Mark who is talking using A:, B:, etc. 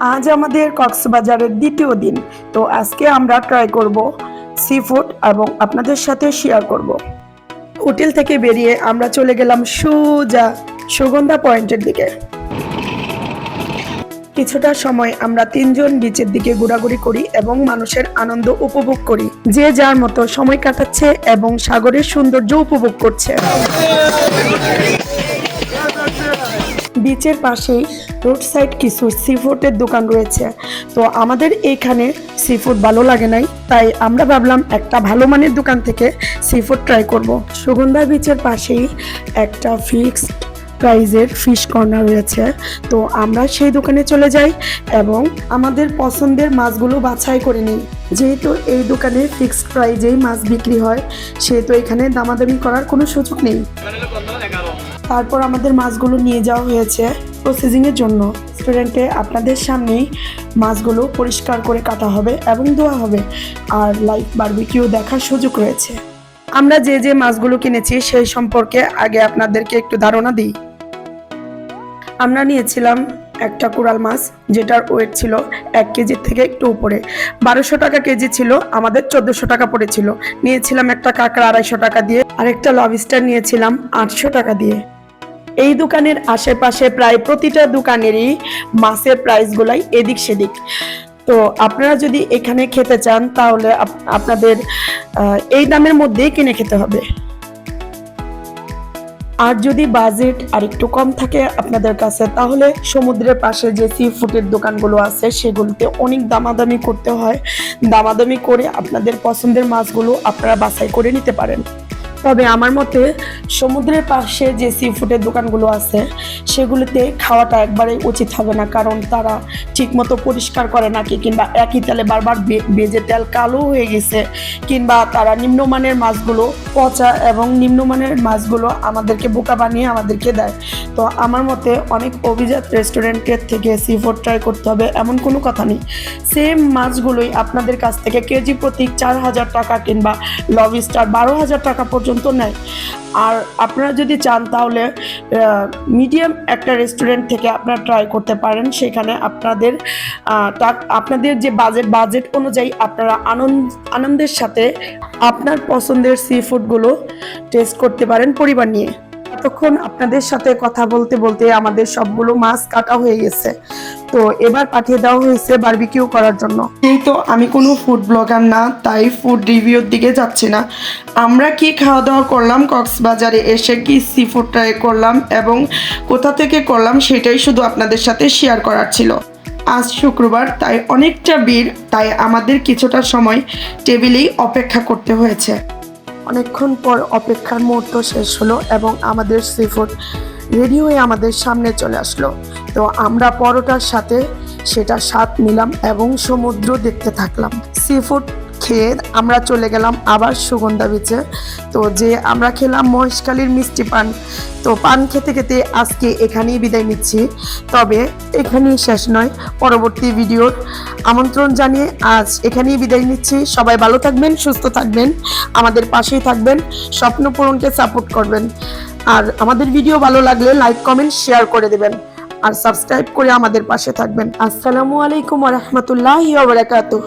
A: আজ আমাদের কক্সবাজারের দ্বিতীয় দিন, তো আজকে আমরা ট্রাই করব সি ফুড এবং আপনাদের সাথে শেয়ার করব। হোটেল থেকে বেরিয়ে আমরা চলে গেলাম সুজা সুগন্ধা পয়েন্টের দিকে। কিছুটা সময় আমরা তিনজন বিচের দিকে ঘোরাঘুরি করি এবং মানুষের আনন্দ উপভোগ করি। যে যার মতো সময় কাটাচ্ছে এবং সাগরের সৌন্দর্য উপভোগ করছে। বিচের পাশেই রোড সাইড কিছু সি ফুডের দোকান রয়েছে। তো আমাদের এইখানে সি ফুড ভালো লাগে নাই, তাই আমরা ভাবলাম একটা ভালো মানের দোকান থেকে সি ফুড ট্রাই করব। সুগন্ধা বিচের পাশেই একটা ফিক্সড প্রাইজের ফিশ কর্নার রয়েছে। তো আমরা সেই দোকানে চলে যাই এবং আমাদের পছন্দের মাছগুলো বাছাই করে নিই। যেহেতু এই দোকানে ফিক্সড প্রাইজেই মাছ বিক্রি হয়, সেহেতু এখানে দামাদামি করার কোনো সুযোগ নেই। তারপর আমাদের মাছগুলো নিয়ে যাওয়া হয়েছে প্রসেসিংয়ের জন্য। রেস্টুরেন্টে আপনাদের সামনেই মাছগুলো পরিষ্কার করে কাটা হবে এবং ধোয়া হবে। আর লাইভ বারবিকিউ দেখার সুযোগ রয়েছে। আমরা যে যে মাছগুলো কিনেছি সেই সম্পর্কে আগে আপনাদেরকে একটু ধারণা দিই। আমরা নিয়েছিলাম একটা কুড়াল মাছ, যেটার ওয়েট ছিল এক কেজির থেকে একটু উপরে। বারোশো টাকা কেজি ছিল, আমাদের চোদ্দোশো টাকা পড়েছিল। নিয়েছিলাম একটা কাঁকড়া আড়াইশো টাকা দিয়ে। আর একটা লবস্টার নিয়েছিলাম আটশো টাকা দিয়ে। এই দোকানের আশেপাশে প্রায় প্রতিটা দোকানেরই মাছের প্রাইসগুলাই এদিক সেদিক। তো আপনারা যদি এখানে খেতে চান, তাহলে আপনাদের এই দামের মধ্যেই কিনে খেতে হবে। আর যদি বাজেট আর একটু কম থাকে আপনাদের কাছে, তাহলে সমুদ্রের পাশে যে সি ফুডের দোকানগুলো আছে, সেগুলোতে অনেক দামাদামি করতে হয়। দামাদামি করে আপনাদের পছন্দের মাছগুলো আপনারা বাছাই করে নিতে পারেন। তবে আমার মতে সমুদ্রের পাশে যে সি ফুডের দোকানগুলো আছে, সেগুলোতে খাওয়াটা একবারে উচিত হবে না। কারণ তারা ঠিকমতো পরিষ্কার করে নাকি, কিংবা একই তেলে বারবার বেজে তেল কালো হয়ে গেছে, কিংবা তারা নিম্নমানের মাছগুলো পচা এবং নিম্নমানের মাছগুলো আমাদেরকে বোকা বানিয়ে আমাদেরকে দেয়। তো আমার মতে অনেক অভিজাত রেস্টুরেন্টের থেকে সি ফুড ট্রাই করতে হবে, এমন কোনো কথা নেই। সেম মাছগুলোই আপনাদের কাছ থেকে কেজি প্রতি চার হাজার টাকা কিংবা লবস্টার বারো হাজার টাকা পর্যন্ত নেয়। আর আপনারা যদি চান তাহলে মিডিয়াম একটা রেস্টুরেন্ট থেকে আপনারা ট্রাই করতে পারেন। সেখানে আপনাদের আপনাদের যে বাজেট বাজেট অনুযায়ী আপনারা আনন্দ, আনন্দের সাথে আপনার পছন্দের সি ফুডগুলো টেস্ট করতে পারেন পরিবার নিয়ে। এতক্ষণ আপনাদের সাথে কথা বলতে বলতে আমাদের সবগুলো মাছ কাটা হয়ে গেছে। তো এবার পাঠিয়ে দেওয়া হয়েছে বারবিকিউ করার জন্য। যেহেতু আমি কোনো ফুড ব্লগার না, তাই ফুড রিভিউর দিকে যাচ্ছি না। আমরা কি খাওয়া দাওয়া করলাম, কক্সবাজারে এসে কি সি ফুড ট্রাই করলাম এবং কোথা থেকে করলাম সেটাই শুধু আপনাদের সাথে শেয়ার করার ছিল। আজ শুক্রবার, তাই অনেকটা ভিড়, তাই আমাদের কিছুটা সময় টেবিলেই অপেক্ষা করতে হয়েছে। অনেকক্ষণ পর অপেক্ষার মুহূর্ত শেষ হলো এবং আমাদের সি ফুড রেডি হয়ে আমাদের সামনে চলে আসলো। তো আমরা পরোটার সাথে সেটা স্বাদ নিলাম এবং সমুদ্র দেখতে থাকলাম। সি ফুড খেয়ে আমরা চলে গেলাম আবার সুগন্ধা বিচে তো যে আমরা খেলাম মহেশখালীর মিষ্টি পান। তো পান খেতে খেতে আজকে এখানেই বিদায় নিচ্ছি। তবে এখানেই শেষ নয়, পরবর্তী ভিডিওর আমন্ত্রণ জানিয়ে আজ এখানেই বিদায় নিচ্ছি। সবাই ভালো থাকবেন, সুস্থ থাকবেন, আমাদের পাশেই থাকবেন, স্বপ্ন পূরণকে সাপোর্ট করবেন। আর আমাদের ভিডিও ভালো লাগলে লাইক কমেন্ট শেয়ার করে দেবেন। আর সাবস্ক্রাইব করে আমাদের পাশে থাকবেন। আসসালামু আলাইকুম রহমতুল্লাহ বারাকাতুহ।